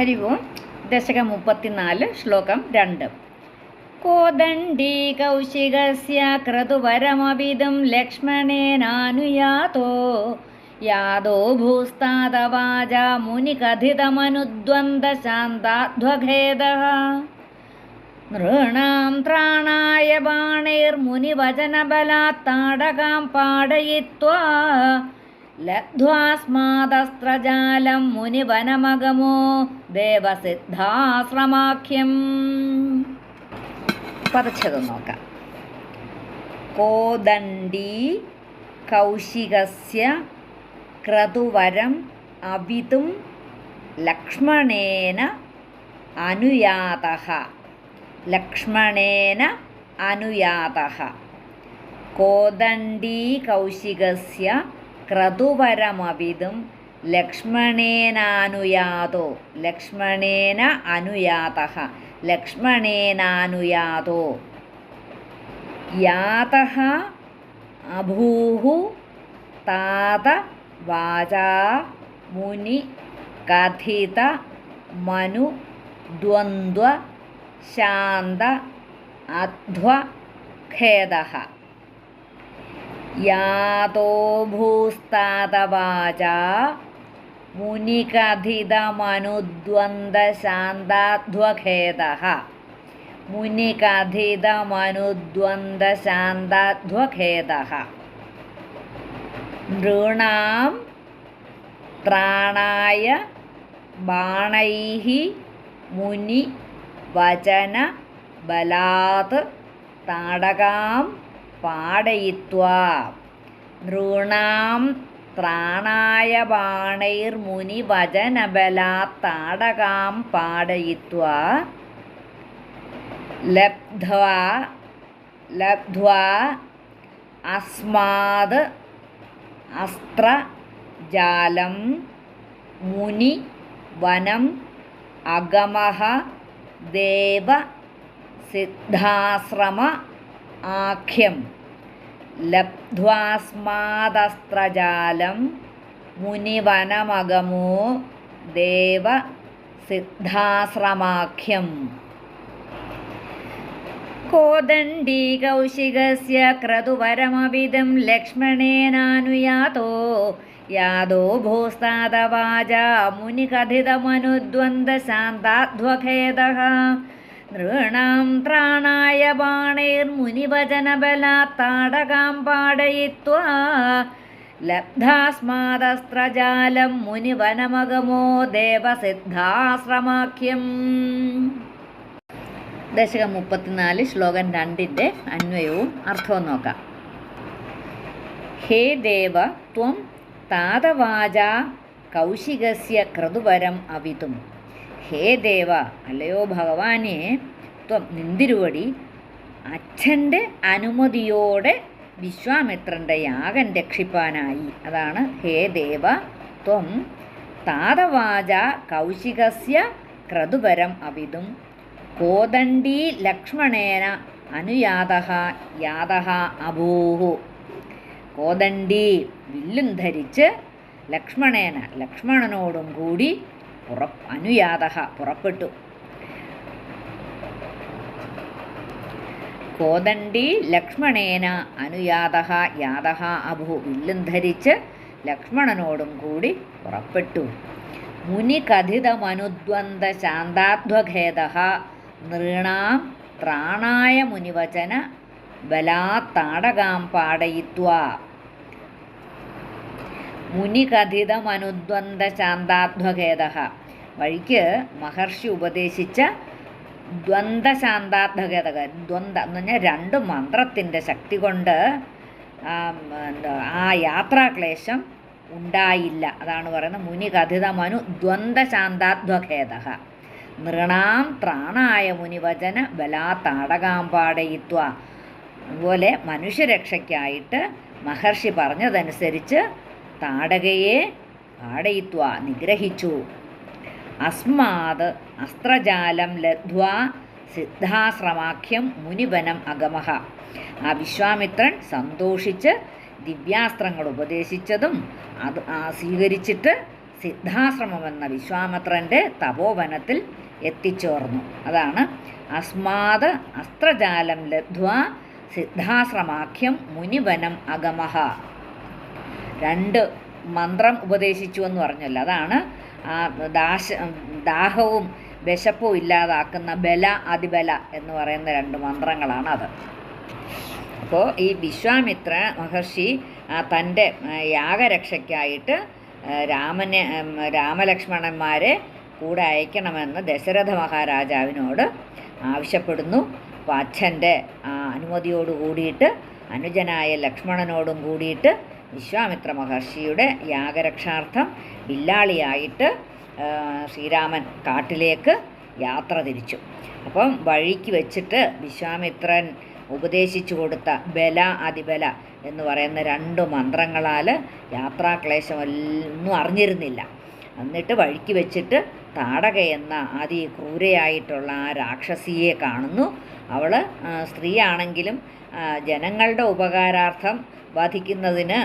ഹരി ഓം ദശകം മുപ്പത്തിനാല് ശ്ലോകം രണ്ട്. കോദണ്ഡീ ക്രതുവരമവിദും ലക്ഷ്മണേനാനുയാതോ യാദോ ഭൂസ്താതവാച മുനികഥിതമനുദ്വന്ദ്വശാന്താധ്വഖേദः. നൃണാം ത്രാണായ ബാണൈർമുനിവചനബലാत् താടകാം പാടയിത്വാ ലബ്ധ്വാസ്മാദസ്ത്രജാലം മുനിവനമഗമോ ദേവസിദ്ധാശ്രമാഖ്യം. പതച്ചത് നോക്കാം. കോദണ്ഡി കൗശികസ്യ ക്രതുവരം അവിതും ലക്ഷ്മണേന അനുയാത ലക്ഷ്മണേന അനുയാത കോദണ്ഡീ കൗശികസ്യ ക്രതുവരമവിതും ലക്ഷ്മണേനാനുയാതോ ലക്ഷ്മണേന അനുയാതഃ ലക്ഷ്മണേനാനുയാതോ യാതഃ അഭൂः താത വാചാ മുനി കഥിത മനു ദ്വന്ദ്വ ശാന്ത അധ്വ ഖേദഃ യാതോ ഭൂസ്താതവാച മുനികഥിതമനുദ്വന്ദ്വശാന്താധ്വഖേദഃ മുനികഥിതമനുദ്വന്ദ്വശാന്താധ്വഖേദഃ നൃണാം ത്രാണായ ബാണൈः മുനി വചന ബലാത് താടകാം പാടയിത്വാ. നൃണാം ത്രാണായ ബാണൈർമുനിവചനബലാत् താടകാം പാടയിത്വാ. ലബ്ധ്വാ ലബ്ധ്വാ അസ്മാത് അസ്ത്രജാലം മുനി വനം അഗമഹ ദേവ സിദ്ധാശ്രമ ആഖ്യം. ലബ്ധ്വാസ്മാദസ്ത്രജാലം മുനിവനമകമോ ദേവ സിദ്ധാശ്രമാഖ്യം കോദണ്ഡീ കൗശികസ്യ ക്രതുവരമവിധം ലക്ഷ്മണേനാനുയാതോ യാദോ ഭൂസ്താതവാച മുനികഥിതമനുദ്വന്ദ്വശാന്താധ്വഖേദഃ നൃണാം ത്രാണായ ബാണൈർമുനിവചനബലാത്താടകാം പാടയിത്വാ. ലബ്ധാസ്മാദസ്ത്രജാലം മുനിവനമഗമോ ദേവസിദ്ധാശ്രമാഖ്യം. ദശകം മുപ്പത്തിനാല് ശ്ലോകം രണ്ടിന്റെ അന്വയവും അർത്ഥവും നോക്കാം. ഹേ ദേവ ത്വം താതവാച കൗശികസ്യ ക്രതുവരം അവിതും. ഹേ ദേവ അല്ലയോ ഭഗവാനെ ത്വം നിന്തിരുവടി. അച്ഛന്റെ അനുമതിയോടെ വിശ്വാമിത്രന്റെ യാഗം രക്ഷിപ്പാനായി. അതാണ് ഹേ ദേവ ത്വം. താതവാച കൗശികസ്യ ക്രതുപരം അവിതും. കോദണ്ഡീ ലക്ഷ്മണേന അനുയാത യാത അഭൂഹു. കോദണ്ഡി വില്ലും ധരിച്ച് ലക്ഷ്മണേന ലക്ഷ്മണനോടും കൂടി പുറ അനുയാത പുറപ്പെട്ടു. കോദണ്ഡി ലക്ഷ്മണേന അനുയാത യാത അഭു വില്ലും ധരിച്ച് ലക്ഷ്മണനോടും കൂടി പുറപ്പെട്ടു. മുനി കഥിതമനുദ്വന്ദ ശാന്താധ്വഖേദ നൃണാം ത്രാണായ മുനിവചന ബലാത്താടകാം പാടയിത്വാ. മുനികഥിതമനുദ്വന്ദ ശാന്താധ്വഖേദ വഴിക്ക് മഹർഷി ഉപദേശിച്ച ദ്വന്ദ്ശാന്താധ്വഖേദ ദ്വന്ദ് എന്ന് പറഞ്ഞാൽ രണ്ട് മന്ത്രത്തിന്റെ ശക്തി കൊണ്ട് ആ യാത്രാക്ലേശം ഉണ്ടായില്ല. അതാണ് പറയുന്നത് മുനി കഥിതമനു ദ്വന്ദ്ശാന്താധ്വഖേദ നൃണാം ത്രാണായ മുനിവചന ബലാ താടകാമ്പാടയിത്വ. അതുപോലെ മനുഷ്യരക്ഷയ്ക്കായിട്ട് മഹർഷി പറഞ്ഞതനുസരിച്ച് താടകയെ പാടയിത്വ നിഗ്രഹിച്ചു. അസ്മാത് അസ്ത്രജാലം ലബ്ധ്വാ സിദ്ധാശ്രമാഖ്യം മുനിവനം അഗമഹ. ആ വിശ്വാമിത്രൻ സന്തോഷിച്ച് ദിവ്യാസ്ത്രങ്ങൾ ഉപദേശിച്ചതും അത് സ്വീകരിച്ചിട്ട് സിദ്ധാശ്രമം എന്ന വിശ്വാമിത്രന്റെ തപോവനത്തിൽ എത്തിച്ചേർന്നു. അതാണ് അസ്മാത് അസ്ത്രജാലം ലബ്ധ്വ സിദ്ധാശ്രമാഖ്യം മുനിവനം അഗമഹ. രണ്ട് മന്ത്രം ഉപദേശിച്ചു എന്ന് പറഞ്ഞല്ലോ. അതാണ് ആ ദാശ ദാഹവും വിശപ്പും ഇല്ലാതാക്കുന്ന ബല അതിബല എന്ന് പറയുന്ന രണ്ട് മന്ത്രങ്ങളാണ് അത്. അപ്പോൾ ഈ വിശ്വാമിത്ര മഹർഷി തന്റെ യാഗരക്ഷയ്ക്കായിട്ട് രാമനെ രാമലക്ഷ്മണന്മാരെ കൂടെ അയക്കണമെന്ന് ദശരഥ മഹാരാജാവിനോട് ആവശ്യപ്പെടുന്നു. അപ്പോൾ അച്ഛന്റെ അനുമതിയോട് കൂടിയിട്ട് അനുജനായ ലക്ഷ്മണനോടും കൂടിയിട്ട് വിശ്വാമിത്ര മഹർഷിയുടെ യാഗരക്ഷാർത്ഥം വില്ലാളിയായിട്ട് ശ്രീരാമൻ കാട്ടിലേക്ക് യാത്ര തിരിച്ചു. അപ്പം വഴിക്ക് വെച്ചിട്ട് വിശ്വാമിത്രൻ ഉപദേശിച്ചു കൊടുത്ത ബല അതിബല എന്ന് പറയുന്ന രണ്ട് മന്ത്രങ്ങളാൽ യാത്രാക്ലേശം ഒന്നും അറിഞ്ഞിരുന്നില്ല. എന്നിട്ട് വഴിക്ക് വെച്ചിട്ട് താടക എന്ന അതി ക്രൂരയായിട്ടുള്ള ആ രാക്ഷസിയെ കാണുന്നു. അവൾ സ്ത്രീയാണെങ്കിലും ജനങ്ങളുടെ ഉപകാരാർത്ഥം വധിക്കുന്നതിന്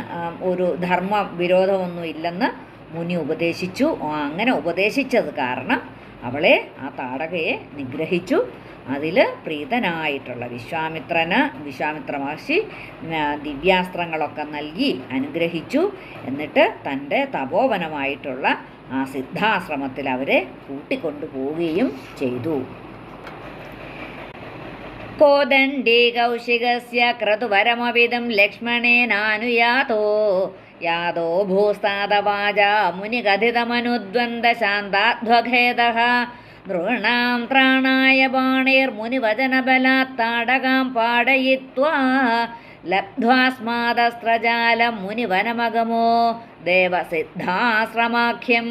ഒരു ധർമ്മ വിരോധമൊന്നും ഇല്ലെന്ന് മുനി ഉപദേശിച്ചു. അങ്ങനെ ഉപദേശിച്ചത് കാരണം അവളെ ആ താടകയെ നിഗ്രഹിച്ചു. അതിൽ പ്രീതനായിട്ടുള്ള വിശ്വാമിത്രന് വിശ്വാമിത്ര മഹർഷി ദിവ്യാസ്ത്രങ്ങളൊക്കെ നൽകി അനുഗ്രഹിച്ചു. എന്നിട്ട് തന്റെ തപോവനമായിട്ടുള്ള ആ സിദ്ധാശ്രമത്തിൽ അവരെ കൂട്ടിക്കൊണ്ടു പോവുകയും ചെയ്തു. കൗശികസ്യ ക്രതുവരമവിധം ലക്ഷ്മണേനാനുയാതോ യാതോ ഭൂസ്താദവാച മുനികഥിതമനുദ്വന്ദ്ശാന്താധ്വഖേദः നൃണാം ത്രാണായ ബാണൈർമുനിവചനബലാत् താടകാം പാടയിത്വാ ലബ്ധ്വാസ്മാദസ്ത്രജാലം മുനിവനമഗമോ ദേവസിദ്ധാശ്രമാഖ്യം